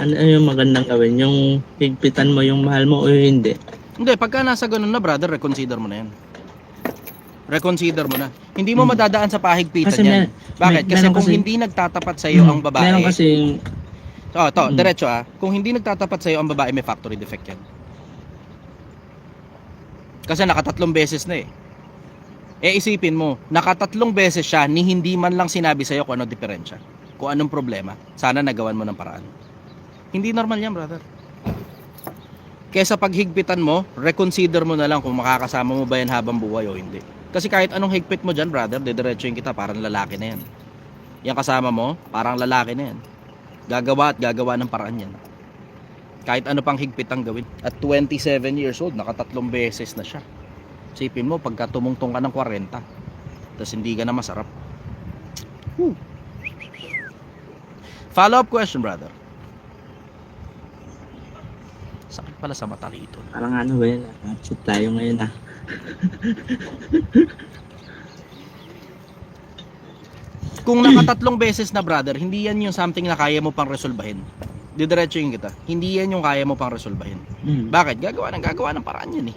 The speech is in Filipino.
Ano yung magandang gawin? Yung higpitan mo yung mahal mo o hindi? Hindi, pagka nasa ganun na brother, reconsider mo na yan. Reconsider mo na. Hindi mo Hmm. madadaan sa pahigpitan Kasi yan. may- Bakit? may- Kasi meron kung kasi- hindi nagtatapat sa iyo ang Hmm, babae, Meron kasi yung, oh, to, Hmm. diretso ah, kung hindi nagtatapat sa iyo ang babae, may factory defect yan. Kasi nakatatlong beses na eh. Eh isipin mo, nakatatlong beses siya ni hindi man lang sinabi sa iyo kung ano diferensya. Kung anong problema. Sana nagawan mo ng paraan. Hindi normal yan, brother. Kesa paghigpitan mo, reconsider mo na lang kung makakasama mo ba yan habang buhay o hindi. Kasi kahit anong higpit mo dyan, brother, didiretsuhin kita, parang lalaki na yan. Yan kasama mo, parang lalaki na yan. Gagawa at gagawa ng paraan yan. Kahit ano pang higpit ang gawin. At 27 years old, nakatatlong beses na siya. Sipin mo, pagka tumungtong ka ng 40, tapos hindi ka na masarap. Whew. Follow-up question, brother. Sakit pala sa mata rito. parang ano ba yun? ah, Shoot tayo ngayon ah. Kung nakatatlong beses na, brother, hindi yan yung something na kaya mo pang resolbahin. Didiretsuhin kita. Hindi yan yung kaya mo pang resolbahin. Hmm. Bakit? Gagawa ng gagawa ng paraan yan eh.